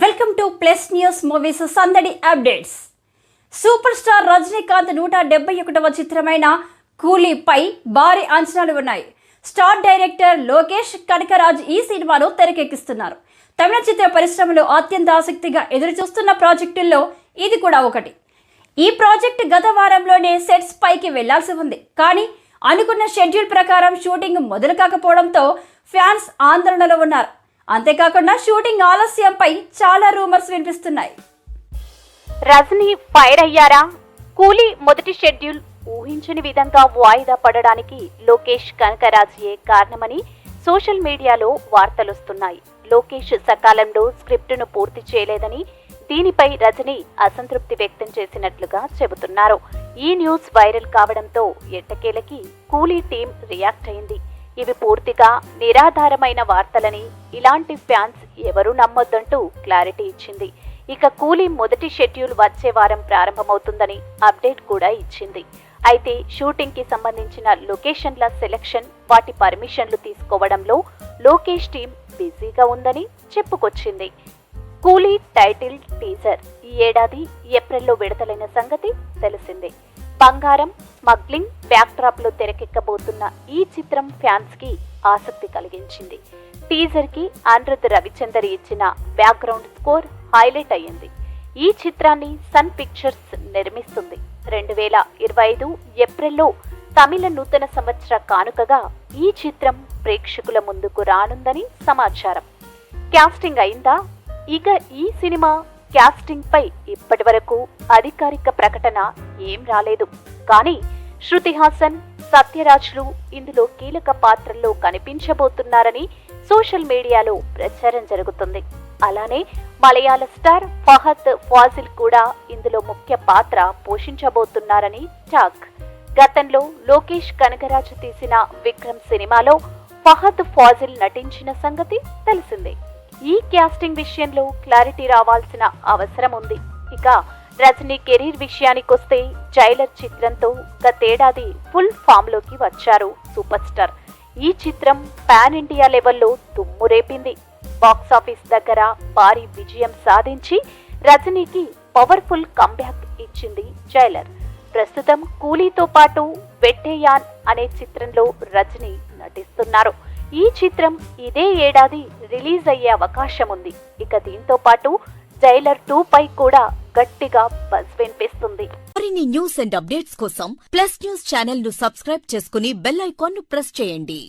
Welcome to plus news movies సందడి updates. Super star Rajinikanth నూట డెబ్బై ఒకటవ చిత్రమైన కూలీపై భారీ అంచనాలు ఉన్నాయి. స్టార్ డైరెక్టర్ లోకేష్ కనకరాజ్ ఈ సినిమాను తెరకెక్కిస్తున్నారు. తమిళ చిత్ర పరిశ్రమలో అత్యంత ఆసక్తిగా ఎదురుచూస్తున్న ప్రాజెక్టుల్లో ఇది కూడా ఒకటి. ఈ ప్రాజెక్ట్ గత వారంలోనే సెట్స్ పైకి వెళ్ళాల్సి ఉంది. కానీ అనుకున్న షెడ్యూల్ ప్రకారం షూటింగ్ మొదలు కాకపోవడంతో ఫ్యాన్స్ ఆందోళనలో ఉన్నారు. అంతేకాకుండా షూటింగ్ ఆలస్యంపై చాలా రూమర్స్ వినిపిస్తున్నాయి. రజనీ ఫైర్ అయ్యారా? కూలీ మొదటి షెడ్యూల్ ఊహించని విధంగా వాయిదా పడడానికి లోకేష్ కనకరాజుయే కారణమని సోషల్ మీడియాలో వార్తలొస్తున్నాయి. లోకేష్ సకాలంలో స్క్రిప్టును పూర్తి చేయలేదని దీనిపై రజని అసంతృప్తి వ్యక్తం చేసినట్లుగా చెబుతున్నారు. ఈ న్యూస్ వైరల్ కావడంతో ఎట్టకేలకి కూలీ టీం రియాక్ట్ అయింది. ఇవి పూర్తిగా నిరాధారమైన వార్తలని ఇలాంటి ఫ్యాన్స్ ఎవరూ నమ్మొద్దంటూ క్లారిటీ ఇచ్చింది. ఇక కూలీ మొదటి షెడ్యూల్ వచ్చే వారం ప్రారంభమవుతుందని అప్డేట్ కూడా ఇచ్చింది. అయితే షూటింగ్కి సంబంధించిన లొకేషన్ల సెలెక్షన్ వాటి పర్మిషన్లు తీసుకోవడంలో లోకేష్ టీం బిజీగా ఉందని చెప్పుకొచ్చింది. కూలీ టైటిల్ టీజర్ ఈ ఏడాది ఏప్రిల్లో విడుదలైన సంగతి తెలిసిందే. బంగారం స్మగ్లింగ్ బ్యాక్డ్రాప్లో తెరకెక్కబోతున్న ఈ చిత్రం ఫ్యాన్స్కి ఆసక్తి కలిగించింది. టీజర్కి రవిచందర్ ఇచ్చిన బ్యాక్గ్రౌండ్ స్కోర్ హైలైట్ అయ్యింది. ఈ చిత్రాన్ని సన్ పిక్చర్స్ నిర్మిస్తుంది. రెండు వేల ఇరవై ఐదు ఏప్రిల్లో తమిళ నూతన సంవత్సర కానుకగా ఈ చిత్రం ప్రేక్షకుల ముందుకు రానుందని సమాచారం. క్యాస్టింగ్ అయిందా? ఇక ఈ సినిమా క్యాస్టింగ్ పై ఇప్పటి వరకు అధికారిక ప్రకటన ఏం రాలేదు. కానీ శృతి హాసన్ సత్యరాజ్లు ఇందులో కీలక పాత్రల్లో కనిపించబోతున్నారని సోషల్ మీడియాలో ప్రచారం జరుగుతుంది. అలానే మలయాళ స్టార్ ఫహద్ ఫాజిల్ కూడా ఇందులో ముఖ్య పాత్ర పోషించబోతున్నారని టాక్. గతంలో లోకేష్ కనగరాజు తీసిన విక్రమ్ సినిమాలో ఫహద్ ఫాజిల్ నటించిన సంగతి తెలిసిందే. ఈ క్యాస్టింగ్ విషయంలో క్లారిటీ రావాల్సిన అవసరం ఉంది. ఇక రజనీ కెరీర్ విషయానికొస్తే జైలర్ చిత్రంతో గతేడాది ఫుల్ ఫామ్లోకి వచ్చారు సూపర్ స్టార్ ఈ చిత్రం పాన్ ఇండియా లెవెల్లో దుమ్ము రేపింది. బాక్సాఫీస్ దగ్గర భారీ విజయం సాధించి రజనీకి పవర్ఫుల్ కంబ్యాక్ ఇచ్చింది జైలర్. ప్రస్తుతం కూలీతో పాటు వెట్టేయాన్ అనే చిత్రంలో రజనీ నటిస్తున్నారు. ఈ చిత్రం ఇదే ఏడాది రిలీజ్ అయ్యే అవకాశం ఉంది. ఇక దీంతో పాటు జైలర్ టూ పై కూడా గట్టిగా బజ్ వినిపిస్తుంది. మరిన్ని న్యూస్ అండ్ అప్డేట్స్ కోసం ప్లస్ న్యూస్ ఛానల్ను సబ్స్క్రైబ్ చేసుకుని బెల్ ఐకాన్ను ప్రెస్ చేయండి.